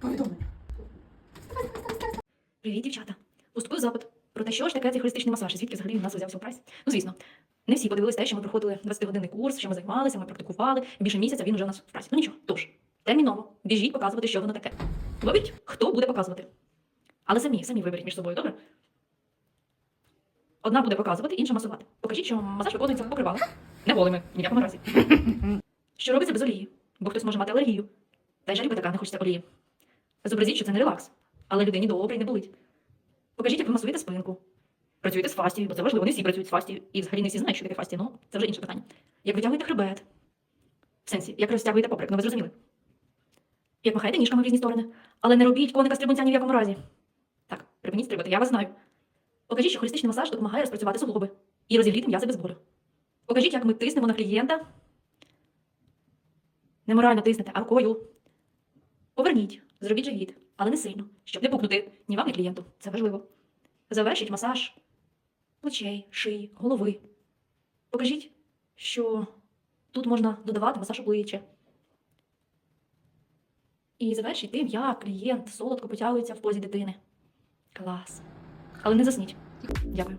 Повідомлення. Привіт, дівчата. Поступив запит про те, що ж таке цей холістичний масаж, і звідки взагалі він нас взявся в прайс. Ну, звісно, не всі подивилися те, що ми проходили 20-годинний курс, що ми займалися, ми практикували. Більше місяця він уже у нас в прайсі. Ну нічого, тож, терміново, біжіть показувати, що воно таке. Виберіть, хто буде показувати. Але самі, самі виберіть між собою, добре? Одна буде показувати, інша масувати. Покажіть, що масаж виконується покривалом. Не голими, ні в якому разі. Що робиться без олії, бо хтось може мати алергію. Та й жаль така не хочеться олії. Зобразіть, що це не релакс, але людині добре і не болить. Покажіть, як ви масуєте спинку. Працюєте з фастією, бо це важливо, не всі працюють з фастією. І взагалі не всі знають, що таке фастія, ну це вже інше питання. Як витягуєте хребет. В сенсі, як розтягуєте поперек, ну ви зрозуміли. Як махаєте ніжками в різні сторони. Але не робіть коника стрибунця ні в якому разі. Так, припиніть стрибати, я вас знаю. Покажіть, що холістичний масаж допомагає розпрацювати суглоби і розігріти м'язи без болю. Покажіть, як ми тиснемо на клієнта. Не морально тиснете, а рукою. Поверніть, зробіть живіт, але не сильно, щоб не пукнути ні вам, ні клієнту. Це важливо. Завершіть масаж плечей, шиї, голови. Покажіть, що тут можна додавати масаж обличчя. І завершіть тим, як клієнт солодко потягується в позі дитини. Клас. Але не засніть. Дякую.